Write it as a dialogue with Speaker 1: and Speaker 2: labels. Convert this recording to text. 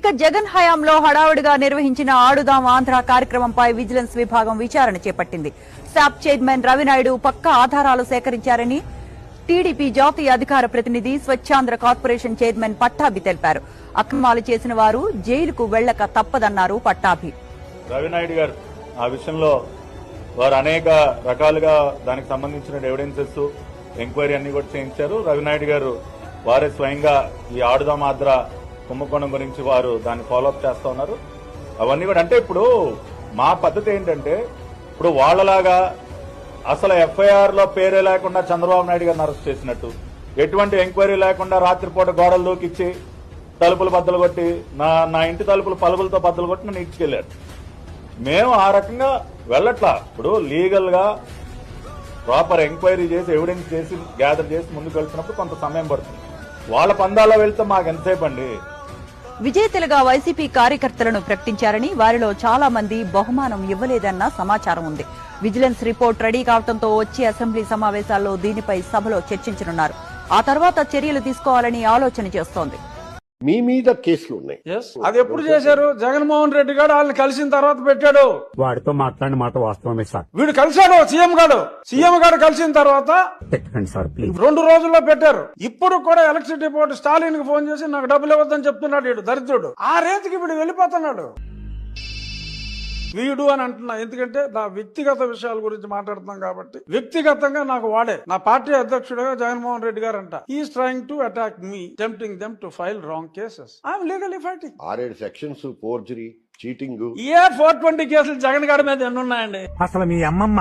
Speaker 1: ఇక జగన్ హయాంలో హడావుడిగా నిర్వహించిన ఆడుదాం ఆంధ్ర కార్యక్రమంపై విజిలెన్స్ విభాగం విచారణ చేపట్టింది. సాప్ చైర్మన్ రవినాయుడు పక్కా ఆధారాలు సేకరించారని టీడీపీ జాతీయ అధికార ప్రతినిధి స్వచ్ఛాంధ్ర కార్పొరేషన్ చైర్మన్ పట్టాభి తెలిపారు. అక్రమాలు చేసిన వారు జైలుకు వెళ్ళక తప్పదన్నారు పట్టాభి.
Speaker 2: రవినాయుడు గారు ఆ విషయంలో వారు అనేక రకాలుగా దానికి సంబంధించిన ఎవిడెన్సెస్ ఎంక్వైరీ అన్ని కూడా చేయించారు. రవినాయుడు గారు వారే స్వయంగా ఈ ఆడుదాం కుంభకోణం గురించి వారు దాన్ని ఫాలోఅప్ చేస్తా ఉన్నారు. అవన్నీ కూడా అంటే ఇప్పుడు మా పద్ధతి ఏంటంటే ఇప్పుడు వాళ్ళలాగా అసలు ఎఫ్ఐఆర్లో పేరే లేకుండా చంద్రబాబు నాయుడు గారిని అరెస్ట్ చేసినట్టు ఎటువంటి ఎంక్వైరీ లేకుండా రాత్రిపూట గోడలు దూకిచ్చి తలుపులు బద్దలు కొట్టి నా నా ఇంటి తలుపులు పలుపులతో బద్దలు కొట్టి నన్ను ఇచ్చుకెళ్ళారు మేము ఆ రకంగా వెళ్ళట్లా. ఇప్పుడు లీగల్గా ప్రాపర్ ఎంక్వైరీ చేసి ఎవిడెన్స్ చేసి గ్యాదర్ చేసి ముందుకు వెళ్తున్నప్పుడు కొంత సమయం పడుతుంది. వాళ్ళ పందాల్లో వెళ్తే మాకు ఎంతసేపు అండి?
Speaker 1: విజేతలుగా వైసీపీ కార్యకర్తలను ప్రకటించారని వారిలో చాలా మంది బహుమానం ఇవ్వలేదన్న సమాచారం ఉంది. విజిలెన్స్ రిపోర్ట్ రెడీ కావడంతో వచ్చే అసెంబ్లీ సమావేశాల్లో దీనిపై సభలో చర్చించనున్నారు. ఆ తర్వాత చర్యలు తీసుకోవాలని ఆలోచన చేస్తోంది.
Speaker 3: మీ మీద కేసులు ఉన్నాయి.
Speaker 4: అది ఎప్పుడు చేశారు? జగన్మోహన్ రెడ్డి గారు వాళ్ళని కలిసిన తర్వాత పెట్టాడు.
Speaker 5: వాడితో మాట్లాడిన మాట వాస్తవమే సార్.
Speaker 4: వీడు కలిశాడు సీఎం గారు సీఎం గారు కలిసిన తర్వాత
Speaker 5: పెట్టకండి సార్ ప్లీజ్.
Speaker 4: రెండు రోజుల్లో పెట్టారు. ఇప్పుడు కూడా ఎలక్ట్రిసిటీ బోర్డు స్టాలిన్కి ఫోన్ చేసి నాకు డబ్బులు ఇవ్వద్దని చెప్తున్నాడు వీడు దరిద్రుడు. ఆ రేంజ్కి వీడు వెళ్ళిపోతున్నాడు. వీడు అని అంటున్నా. ఎందుకంటే నా వ్యక్తిగత విషయాల గురించి మాట్లాడుతున్నాం కాబట్టి. వ్యక్తిగతంగా నాకు వాడే. నా పార్టీ అధ్యక్షుడిగా జగన్మోహన్ రెడ్డి గారు అంట is trying to attack me tempting them to file wrong cases I'm legally fighting
Speaker 3: ఆరేడు sections forgery cheating.
Speaker 4: A four twenty కేసులు జగన్ గారి మీద ఎన్ని ఉన్నాయండి
Speaker 5: అసలు మీ అమ్మమ్మ